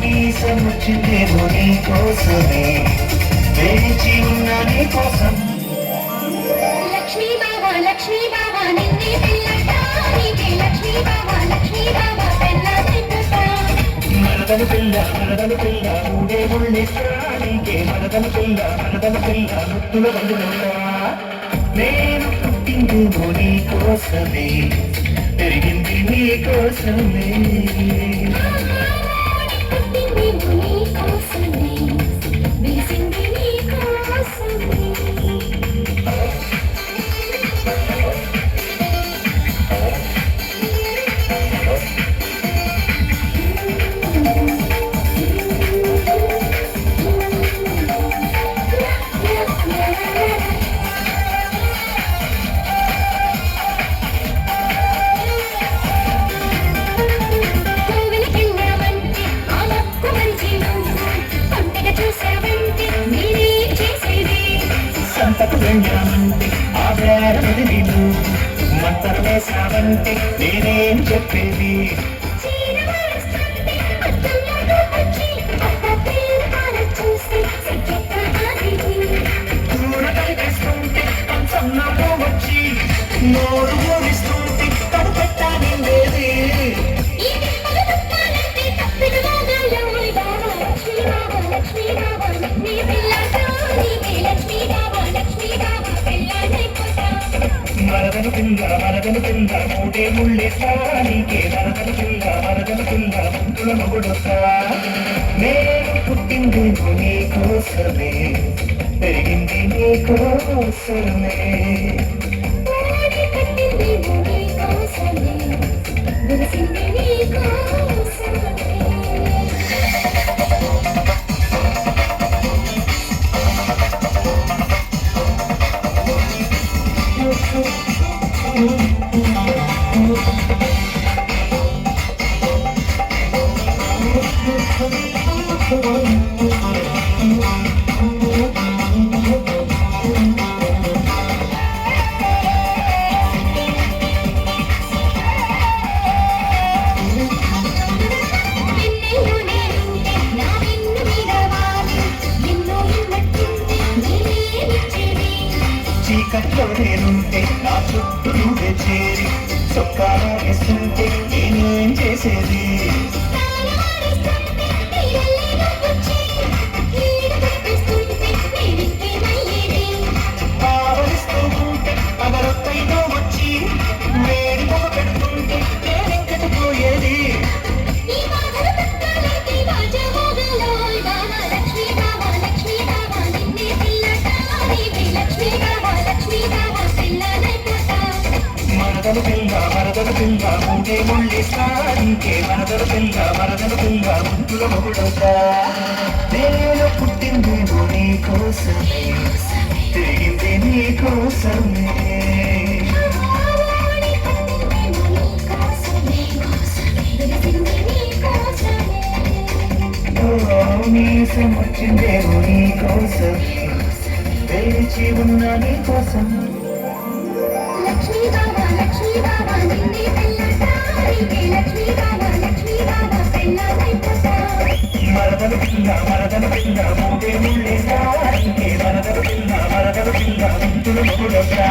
నీసం వచ్చిందేమో నీ కోసమే వేచి ఉన్న నీ కోసం పిల్ల పిల్ల ఊడే నేను పుట్టిందేమో నీ కోసమే. పెరిగింది నీ కోసమే. సంతకు వెళ్ళామంటే ఆ వేరది నీవు మంతరం సావంటే నేనేం చెప్పేది? మరదలు పిల్ల మరదలు పిల్ల మూడే ముళ్ళేస్తా నీకే మరదలు పిల్ల మరదలు పిల్ల ముద్దుల మొగుడొస్తా నేను పుట్టింది నీ కోసమే పెరిగింది నీ కోసమే. ఓడి కట్టింది నీ కోసమే. వెలిసింది నీ నువ్వే చేరి చొక్కాలో వేస్తుంటే నేనేం చేసేది? పిల్ల పిల్ల ఉంటే ముళ్ళిస్తా నీకే మరదలు పిల్ల మరదలు పిల్ల ముందుల మొగుడవుతా నేను పుట్టింది నీ కోసమే తిరిగింది నీ కోసమే ఓడి నీ కోసమే వెలిసింది వచ్చిందేమో నీ కోసమే వేచి ఉన్న నీ కోసం. మరదలు పిల్ల మరదలు పిల్ల మూడే ముళ్ళేసా ఇంకే మరదలు పిల్ల మరదలు పిల్ల ఇంతులు మొగుడొచ్చా